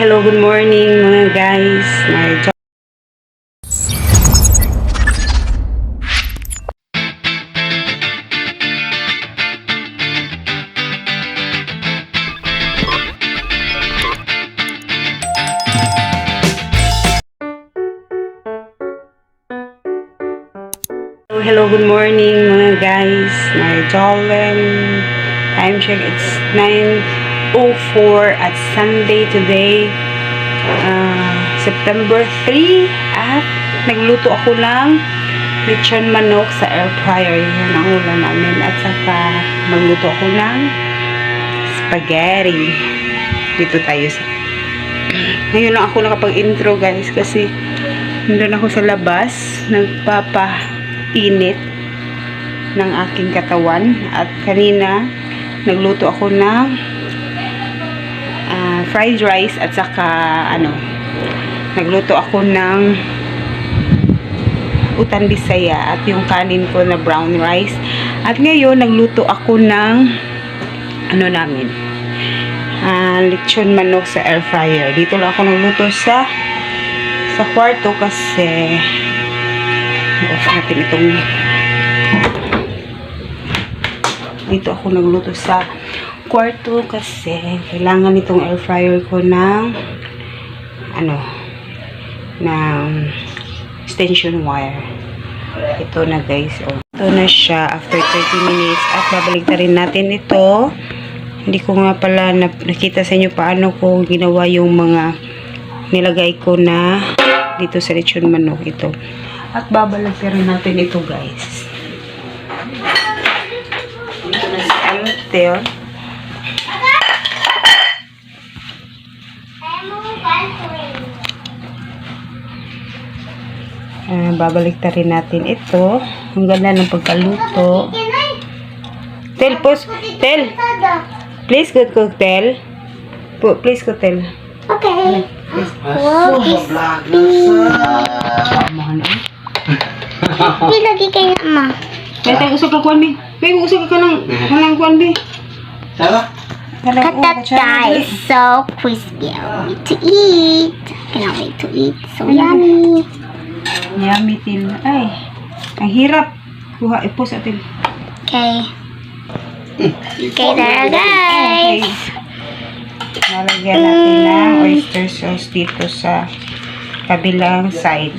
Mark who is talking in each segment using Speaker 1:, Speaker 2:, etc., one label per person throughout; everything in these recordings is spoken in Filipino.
Speaker 1: hello, good morning mga guys. Jo- Hello, good morning mga guys. May Jollen. Time check, it's 9.04 at Sunday today. ah, September 3 at nagluto ako ng lechon manok sa air fryer. Yan ang ulam namin. At saka magluto ako ng spaghetti. Dito tayo sa... Ngayon lang ako nakapag-intro guys kasi nandun ako sa labas. Nagpapa-init ng aking katawan. At kanina nagluto ako ng fried rice at saka ano nagluto ako ng utan bisaya at yung kanin ko na brown rice. At ngayon nagluto ako ng ano namin ah, lechon manok sa air fryer. Dito lang ako nagluto sa sa kwarto kasi off natin itong dito ako nagluto sa kwarto kasi kailangan itong air fryer ko ng ano ng extension wire. Ito na guys. Oh. ito na siya after 30 minutes at babalik na rin natin ito. Hindi ko nga pala nakita sa inyo paano ko ginawa yung mga nilagay ko na dito sa lechon manok ito. At babalik na rin natin ito guys. Dito na Ah, babalik na rin natin ito. Ang ganda ng pagkaluto. Tel, pos. Tel. Please, good cook, Tel. Po, please, cook, Tel.
Speaker 2: Okay.
Speaker 1: Please.
Speaker 2: Wow, is
Speaker 1: Mahal na.
Speaker 2: Hindi lagi kayo ma.
Speaker 1: May tayo usap ka kuwan, Bi. May usap ka ng kanang kuwan, Bi.
Speaker 3: Sarah?
Speaker 1: Kanang
Speaker 2: Cut that guys. So crispy. I want to eat. Cannot wait to eat. So yummy.
Speaker 1: Yummy, Til. Ay, ang hirap. Kuha, ipos atin.
Speaker 2: Okay. Okay, there guys.
Speaker 1: Nalagyan natin ng oyster sauce dito sa kabilang side.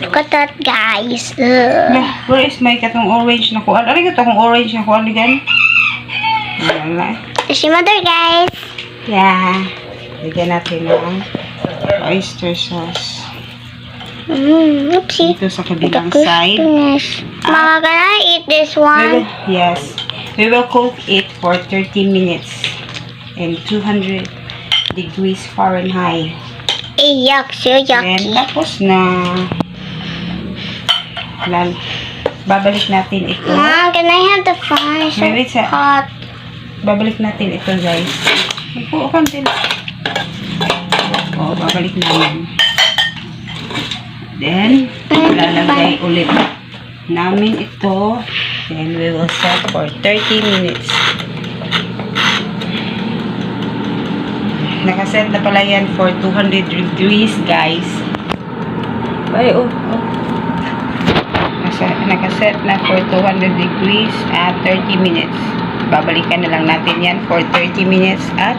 Speaker 2: Look at that guys. Ugh.
Speaker 1: Where is my katong orange na kuan? Ano ito kung orange na kuan again? Wala.
Speaker 2: There's your mother guys.
Speaker 1: Yeah. Lagyan natin ng oyster sauce
Speaker 2: Mm, oopsie.
Speaker 1: dito sa
Speaker 2: The
Speaker 1: kabilang side.
Speaker 2: crispiness. Mama, can I eat this
Speaker 1: We will,
Speaker 2: one?
Speaker 1: yes. We will cook it for 30 minutes in 200 degrees Fahrenheit.
Speaker 2: Eh, yuck. So
Speaker 1: Then,
Speaker 2: yucky.
Speaker 1: tapos na lal babalik natin ito.
Speaker 2: Mom, can I have the fries?
Speaker 1: Maybe it's a-
Speaker 2: hot.
Speaker 1: Babalik natin ito, guys. Ito, kantin. Oo, babalik namin. Then, lalagay ulit namin ito. Then, we will set for 30 minutes. Nakaset na pala yan for 200 degrees, guys. Ay, oh, oh. Nasa, nakaset na for 200 degrees at 30 minutes. Babalikan na lang natin yan for 30 minutes at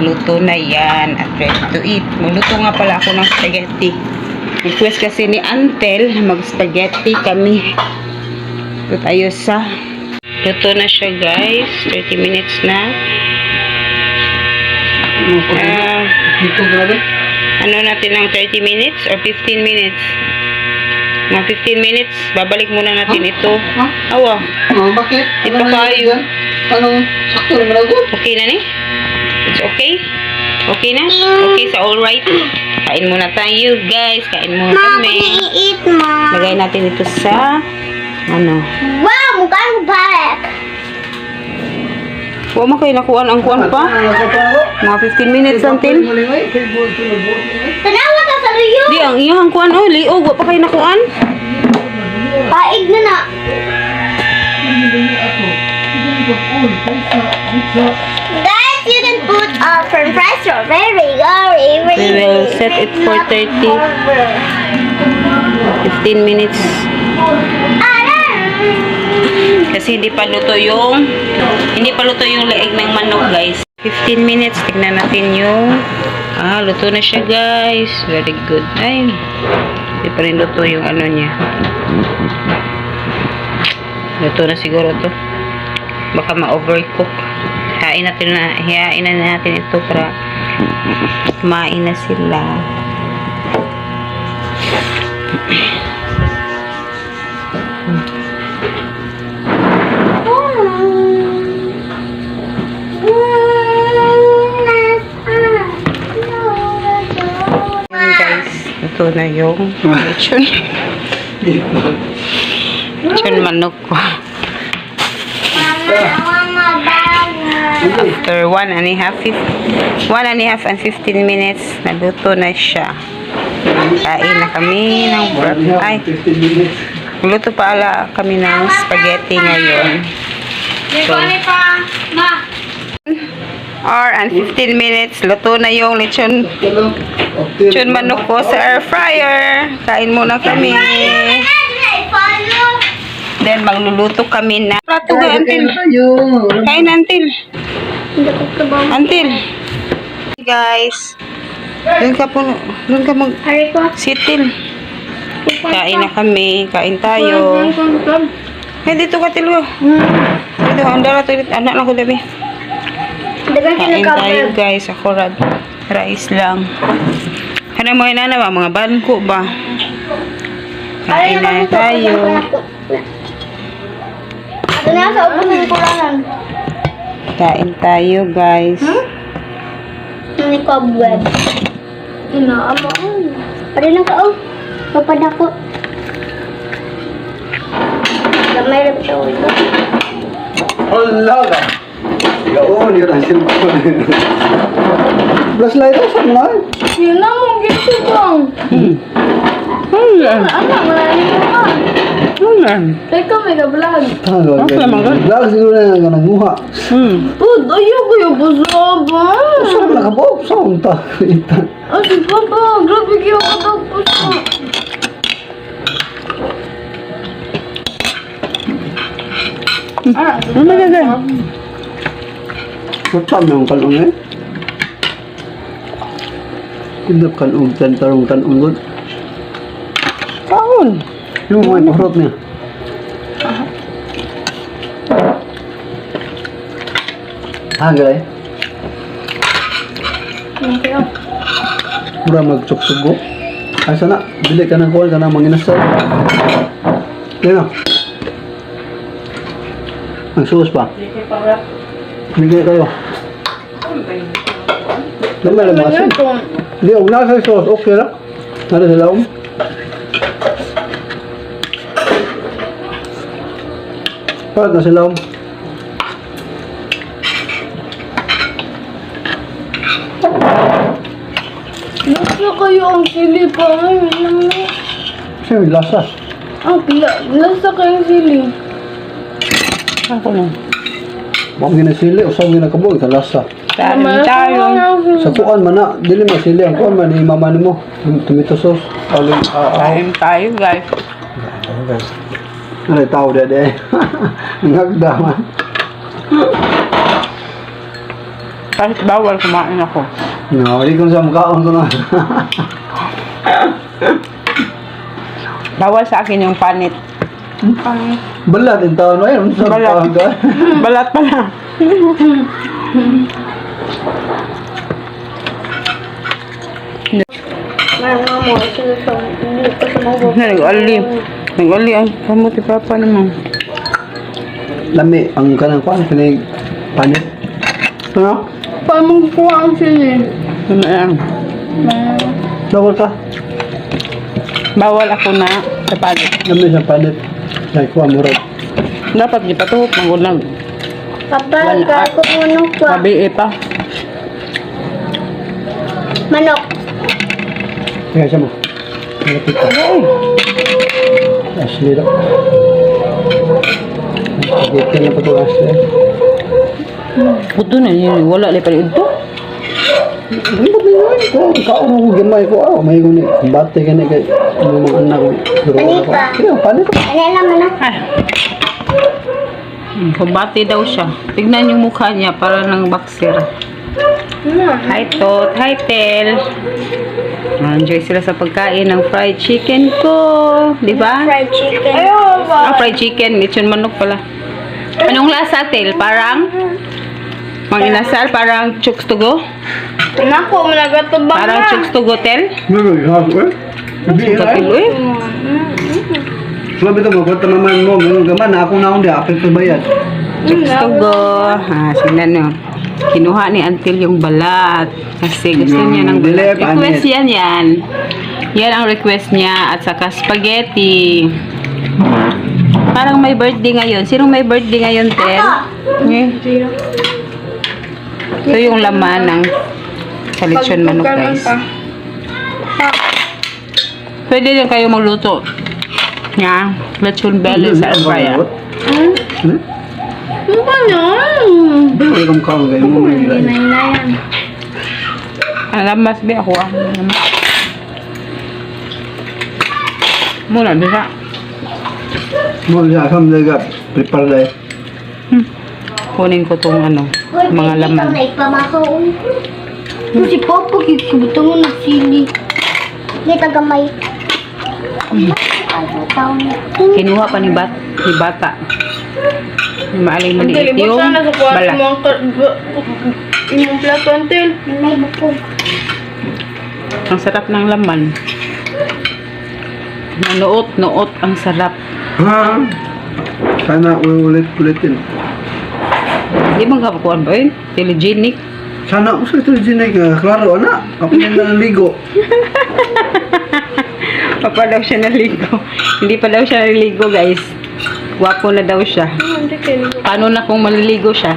Speaker 1: luto na yan at ready to eat. Magluto nga pala ako ng spaghetti. Request kasi ni Antel mag-spaghetti kami. Ito tayo sa luto na siya guys. 30 minutes na.
Speaker 3: Grabe?
Speaker 1: ano natin ng 30 minutes or 15 minutes? Mga 15 minutes, babalik muna natin ito.
Speaker 3: Ha?
Speaker 1: Awa,
Speaker 3: Oh, bakit?
Speaker 1: Ito
Speaker 3: Ano
Speaker 1: kayo.
Speaker 3: sakto naman ako?
Speaker 1: okay na ni? It's okay? Okay na? Okay sa alright? Kain muna tayo, guys. Kain muna
Speaker 2: Mom, can
Speaker 1: kami.
Speaker 2: Eat, Mom?
Speaker 1: Lagay natin ito sa, ano,
Speaker 2: Wow, mukha mo back.
Speaker 1: huwag mo kayo nakuhaan ang kuhan pa. Mga 15 minutes
Speaker 3: ko ko.
Speaker 2: Tanawa ka sa luyo.
Speaker 1: Di, ang iyang kuhan, oh, liog. Huwag pa kayo nakuhaan.
Speaker 2: Paig na na.
Speaker 3: Hindi
Speaker 2: uh, fries strawberry, very, very.
Speaker 1: We will set it for 30. 15 minutes. Kasi hindi pa luto yung hindi pa luto yung leeg ng manok, guys. 15 minutes. Tignan natin yung ah, luto na siya, guys. Very good. Ay, hindi pa rin luto yung ano niya. Luto na siguro to. Baka ma-overcook. Hain natin na, hiyain na natin ito para kumain na sila. Ito na yung lechon. lechon manok ko. After one and a half, fif- one and a half and 15 minutes, naluto na siya. Kain na kami ng breakfast. Ay,
Speaker 3: 15 minutes.
Speaker 1: luto pala kami ng spaghetti ngayon. So, or and 15 minutes, luto na yung lechon, lechon manok ko sa air fryer. Kain muna kami. Then, magluluto kami na. Plato ga, Antil.
Speaker 3: Tayo.
Speaker 1: Antil. Antil. Guys. Doon ka po, doon ka mag sitil. Kain na kami. Kain tayo. Eh, dito ka tilo. Dito, andara to. Anak lang ko dabi. Kain tayo guys. Ako rad. Rice lang. Ano mo na ba? Mga bangko ba? Kain na tayo.
Speaker 2: Ano na sa upo ng kulanan?
Speaker 1: Kain tayo guys.
Speaker 2: Ni cobweb. Inaama. Pwede lang ka, oh. Papada ko. Gamay rin ito.
Speaker 3: Hala ka. Yaon, yun ang cellphone. Flashlight ako sa mga.
Speaker 2: Yun na mong gito bang.
Speaker 1: Ayan.
Speaker 2: Ano, malalim mo ka.
Speaker 1: Ayan.
Speaker 2: Teka, may ka-vlog.
Speaker 3: Talo.
Speaker 1: Okay, mga.
Speaker 3: Vlog siguro na nga nanguha.
Speaker 1: Hmm.
Speaker 2: Pud, ayaw ko yung busaba.
Speaker 3: Saan na ka po? Saan ta? Ita.
Speaker 2: Ah, si Papa, grabe kayo katapos ko. Ah,
Speaker 1: Ano magagay?
Speaker 3: Saan yung kalong eh? Tinap kalong tan tarong tanong doon. Yung mga pahrot niya. Ah, galay.
Speaker 2: okay.
Speaker 3: Mura magtsuksugo. Ay, sana. Dili ka ng kuwan ka na manginasal. Yan na. Ang suos pa. Bigay kayo. Lamay lang masin. Hindi, huwag na sa sauce. Okay lang. Nada sa Parat na sa laom.
Speaker 2: Nasa kayo ang sili pa ngayon.
Speaker 3: Kasi may lasa.
Speaker 2: Ang pila, nasa kayong sili.
Speaker 1: Ako na.
Speaker 3: Huwag ginasili. Usap ginakabog. Ito lasa.
Speaker 1: Kain tayo.
Speaker 3: Sa kuan man na. Dili masili. Ang kuan man. Ni mama ni mo. Tomato sauce. Ah, ah.
Speaker 1: Kain tayo guys.
Speaker 3: Ano tao dia dia. Ngagda man.
Speaker 1: Kahit bawal kumain ako.
Speaker 3: No, di ko sa mukhaon ko na.
Speaker 1: Bawal sa akin yung panit. Panit.
Speaker 3: Balat yung taon mo yun. Sa
Speaker 1: Balat.
Speaker 3: taon ka.
Speaker 1: Balat pala.
Speaker 2: Mga mo, sila sa, hindi ko sa mga
Speaker 1: Nag-ali. Nag-ali ang kamuti papa naman.
Speaker 3: Lami, ang kanang kuan. Kinig panit. Ano?
Speaker 2: Paano kuha ang sili?
Speaker 1: Ano yan?
Speaker 3: Bawal ka.
Speaker 1: Bawal ako na sa panit.
Speaker 3: Lami sa panit. Ay, kuha mo rin.
Speaker 1: Dapat di patuhok ng ulang.
Speaker 2: Papa, kaya ko manok pa.
Speaker 1: Sabi eh pa.
Speaker 2: Manok.
Speaker 3: Kaya siya mo. Malapit ka. Ashley daw. Spaghetti na ito, Ashley.
Speaker 1: Buto na yun. Wala lang pala ito.
Speaker 3: Ano ba yun? Mo ko gamay ko. Ah, may ko ni bate ka ni kay mo mga anak ko. Pero
Speaker 2: Ano
Speaker 3: ako.
Speaker 2: pa?
Speaker 3: Kaya paano ko?
Speaker 2: Ano naman na?
Speaker 1: Kumbate daw siya. Tignan yung mukha niya para ng boxer. Hi Tot, hi Tel. Enjoy sila sa pagkain ng fried chicken ko. Di ba?
Speaker 2: Fried chicken.
Speaker 1: Ah, fried chicken. Lechon manok pala. Anong lasa, Tel? Parang? Mang inasal? Parang chooks to go?
Speaker 2: Nako, managatubang
Speaker 1: Parang chooks to go, Tel?
Speaker 3: Eh. Hindi
Speaker 1: Sa
Speaker 3: eh. Sabi mo, kung tamaman mo, gaman na ako na akong di, apit sa bayad.
Speaker 1: Chooks to go. Ha, sila nyo. Kinuha ni Until yung balat. Kasi gusto niya ng balat. Request yan yan. Yan ang request niya. At saka spaghetti. Parang may birthday ngayon. Sinong may birthday ngayon, Tel? Eh. Ito yung laman ng lechon manok, guys. Pwede din kayo magluto. Nga, lechon belly sa air fryer.
Speaker 3: Hmm?
Speaker 2: Ano ba yan?
Speaker 3: Kung kaong kayo mo may.
Speaker 2: Nayan.
Speaker 1: Alam mas di ako ah. Alamas. Muna bisa.
Speaker 3: Mo siya, kam daga, prepare day.
Speaker 1: Kunin ko tong ano, mga laman.
Speaker 2: Ikaw na ipamakaw. Ito si Papa, kikubuto mo na sili. Hindi tagamay. Ano na?
Speaker 1: Kinuha pa ni, bat, ni bata. Maaling maliit yung balat.
Speaker 2: Yung plato, bukog.
Speaker 1: Ang sarap ng laman. Nanuot, nuot, ang sarap.
Speaker 3: Ha? Sana ulit-ulitin.
Speaker 1: Di ba kapakuan ba yun? Telegenic.
Speaker 3: Sana ako sa ito dinay ka. Klaro, anak. Ako na naligo.
Speaker 1: Pa daw siya naligo. Hindi pa daw siya naliligo guys. Wapo na daw siya. Paano na kung maliligo siya?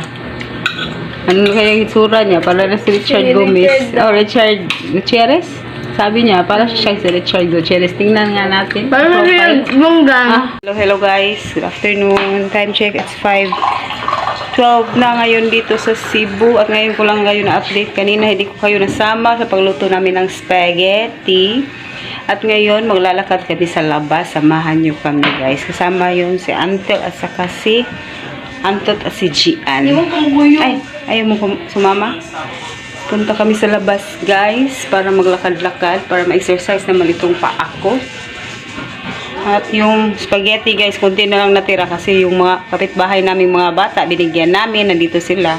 Speaker 1: Ano kaya yung itsura niya? Para na si Richard Gomez. Oh, Richard Gutierrez? Sabi niya, para siya si Richard Gutierrez. Tingnan nga natin.
Speaker 2: Paano
Speaker 1: Profile.
Speaker 2: siya bunggan?
Speaker 1: Ah, hello, hello guys. Good afternoon. Time check, it's 5. 12 na ngayon dito sa Cebu at ngayon ko lang ngayon na-update. Kanina hindi ko kayo nasama sa pagluto namin ng spaghetti. At ngayon maglalakad kami sa labas. Samahan niyo kami guys. Kasama yun si Antel at saka si Antot at si Gian. Ay, ayaw mo sumama? Punta kami sa labas guys para maglakad-lakad para ma-exercise naman itong paa ko. At yung spaghetti guys, konti na lang natira kasi yung mga kapitbahay namin mga bata, binigyan namin, nandito sila.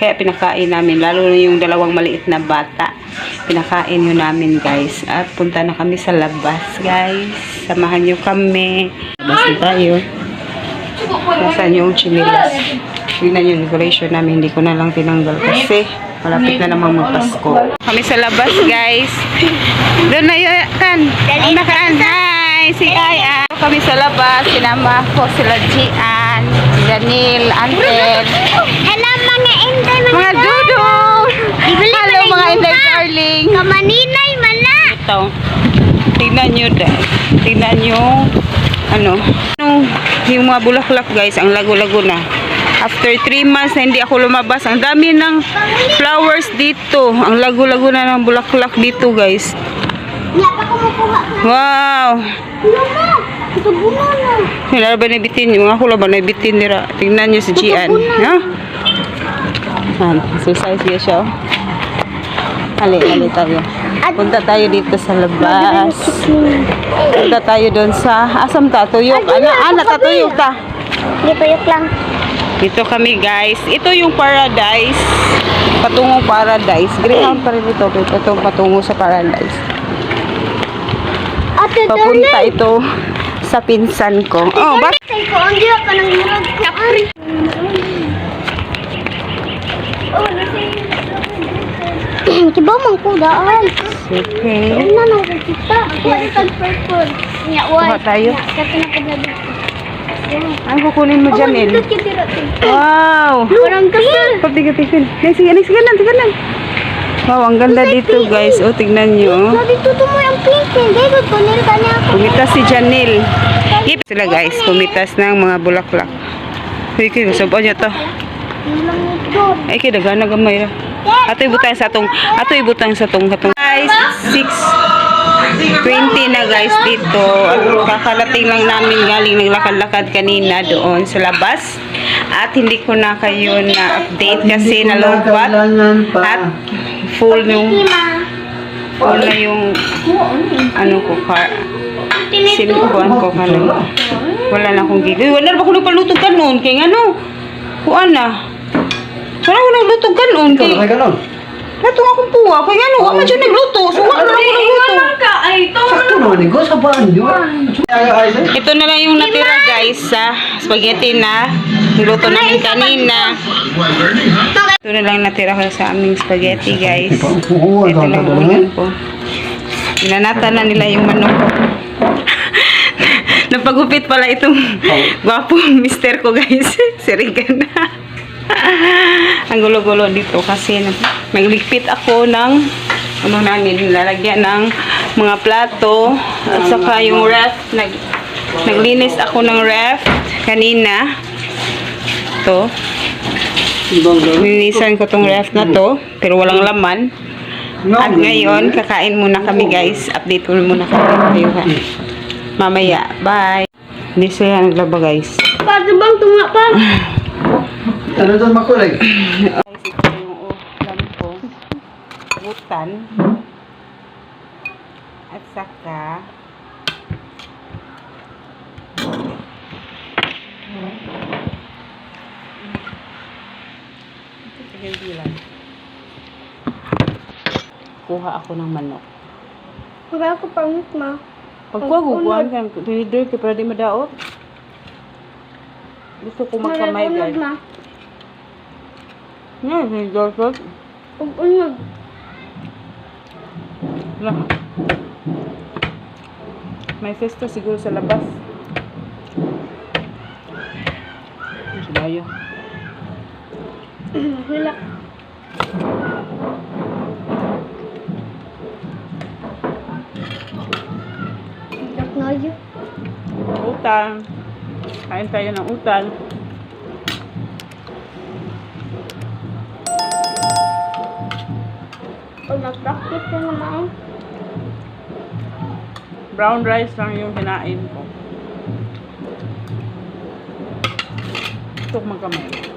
Speaker 1: Kaya pinakain namin, lalo na yung dalawang maliit na bata. Pinakain yun namin guys. At punta na kami sa labas guys. Samahan nyo kami. Labas na tayo. Nasaan yung chinilas? Tingnan yung decoration namin, hindi ko na lang tinanggal kasi malapit na namang magpasko. Kami sa labas guys. Doon na yun, kan. Ang nakaan. Hi, si Kaya. Kami sa labas, sinama ko sila Gian, si Daniel, Antel,
Speaker 2: mga
Speaker 1: dudo. Hello mga inday darling.
Speaker 2: Kamaninay mala.
Speaker 1: Ito. Tingnan nyo dahil. Tingnan nyo. Ano. Yung mga bulaklak guys. Ang lago-lago na. After 3 months na hindi ako lumabas. Ang dami ng flowers dito. Ang lago-lago na ng bulaklak dito guys. Wow. Wala ba nabitin? Yung ako lang ba nabitin nila? Tingnan nyo si Gian. Ha? Han, exercise niya siya. oh. Hali, hali tayo. Punta tayo dito sa labas. Punta tayo doon sa... Asam ta? Tuyok. Ano? Ana ta? Tuyok ta.
Speaker 2: Dito yuk lang.
Speaker 1: Dito kami guys. Ito yung paradise. Patungong paradise. Greyhound pa rin ito. Ito patungo sa paradise.
Speaker 2: Ate
Speaker 1: Papunta ito sa pinsan ko. Oh, bakit?
Speaker 2: Say ko, ang diwa ka ng Kiba man ko daan.
Speaker 1: Okay.
Speaker 2: Ano nang kita? Wala tag purple. Nya
Speaker 1: Kuha tayo.
Speaker 2: Kasi na paglabi.
Speaker 1: Ano kukunin mo dyan, El?
Speaker 2: kitira.
Speaker 1: Wow!
Speaker 2: Parang kasal.
Speaker 1: Pag tiga tigil. Nay, sige, nay, sige lang, sige lang. Wow, ang ganda dito, guys. O, tignan nyo.
Speaker 2: Sabi tuto mo yung pink. Hindi ko tunil ka niya.
Speaker 1: Pumitas si Janelle. Ip sila, guys. Pumitas ng mga bulaklak. Uy, kayo, sabaw niya to.
Speaker 2: Ito.
Speaker 1: Ay, kay daga na gamay ra. Ato ibutang sa tong, ato ibutang sa tong katong. Guys, 6.20 na guys dito. At kakarating lang namin galing naglakad-lakad kanina doon sa labas. At hindi ko na kayo na update kasi nalobat. At full yung, full na yung, ano ko, car. Sinukuan ko ka na. Wala na akong gigil. Wala na ba ko nagpalutog ka noon? Kaya ano? Kuan na. Wala ko naglutog ka noon.
Speaker 3: Ikaw,
Speaker 1: Kaya,
Speaker 3: nakay ka nun.
Speaker 1: Nato akong puwa. Kaya ano? Wala man siya nagluto. So, wala na ako nagluto.
Speaker 3: Sakto naman, ikaw sa baan, di ba? Ay, ay, ay.
Speaker 1: Ito na lang yung natira guys sa spaghetti na niluto namin kanina. Ito na lang natira ko sa aming spaghetti guys. Ito
Speaker 3: ang
Speaker 1: lang
Speaker 3: na
Speaker 1: ulam ko. Binanata na nila yung manok ko. Napagupit pala itong gwapong mister ko guys. si Regan. ang gulo-gulo dito kasi nag- nagligpit ako ng ano namin, nilalagyan ng mga plato at saka yung ref. Nag, naglinis ako ng ref kanina. To. Nilinisan ko tong ref na to, pero walang laman. At ngayon, kakain muna kami guys. Update ko muna kami kayo ha. Mamaya. Bye. Hindi sila naglaba guys.
Speaker 2: Pwede bang tunga pa?
Speaker 3: Ano doon makulay?
Speaker 1: Guys, ito yung ulam ko. Butan. At saka Hindi lang. Kuha ako ng manok.
Speaker 2: Wala ko pangit ma.
Speaker 1: Pag kuha ko, kuha ka. Tinidor ka para di madaot. Gusto ko magkamay guys. Nga, tinidor ko.
Speaker 2: Pag unod.
Speaker 1: Wala. May festa siguro sa labas. Subayo.
Speaker 2: Wala. Dak na yun.
Speaker 1: Utan. Kain tayo ng utan.
Speaker 2: Pag nag-practice ka naman.
Speaker 1: Brown rice lang yung kinain ko. Ko magkamay.